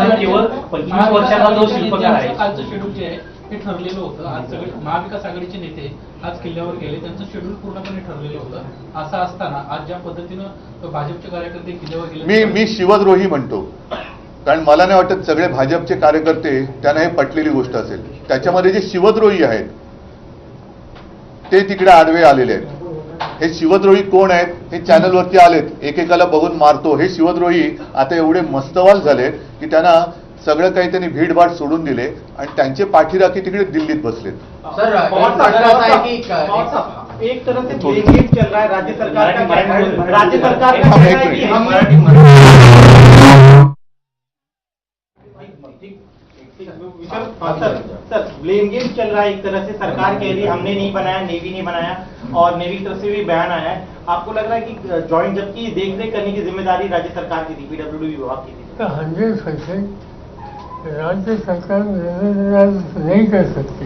कारण केवळ पंचवीस वर्षाचा जो शिल्पकार आहे. कालचं शेड्यूल जे आहे ते ठरलेलं होतं. आज सगळे महाविकास आघाडीचे नेते आज किल्ल्यावर गेले. त्यांचं शेड्यूल पूर्णपणे ठरलेलं होतं. असं असताना आज ज्या पद्धतीनं भाजपचे कार्यकर्ते किल्ल्यावर गेले मी मी शिवद्रोही म्हणतो. कारण मला नाही वाटत सगळे भाजपचे कार्यकर्ते त्यांना हे पटलेली गोष्ट असेल. त्याच्यामध्ये जे शिवद्रोही आहेत ते तिकडे आडवे आलेले आहेत. हे शिवद्रोही कोण आहेत? हे चॅनलवरती आलेत. एकेकाला बघून मारतो. हे शिवद्रोही आता एवढे मस्तवाल झाले की त्यांना सगळं काही त्यांनी भीडभाड सोडून दिले आणि त्यांचे पाठीराखी तिकडे दिल्लीत पवार एक तरह से चल रहा है. राज्य सरकार का राज्य सरकार का सर सर ब्लेम गेम चल रहा है एक तरह से सरकार कह रही हमने नहीं बनाया नेवी ने बनाया और नेवी की तरफ़ से भी बयान आया है। आपको लग रहा है कि ज्वाइंट जबकि देख रेख करने की ज़िम्मेदारी राज्य सरकार की थी पीडब्ल्यू डी विभाग की थी। हंड्रेड परसेंट राज्य सरकार नहीं कर सकती।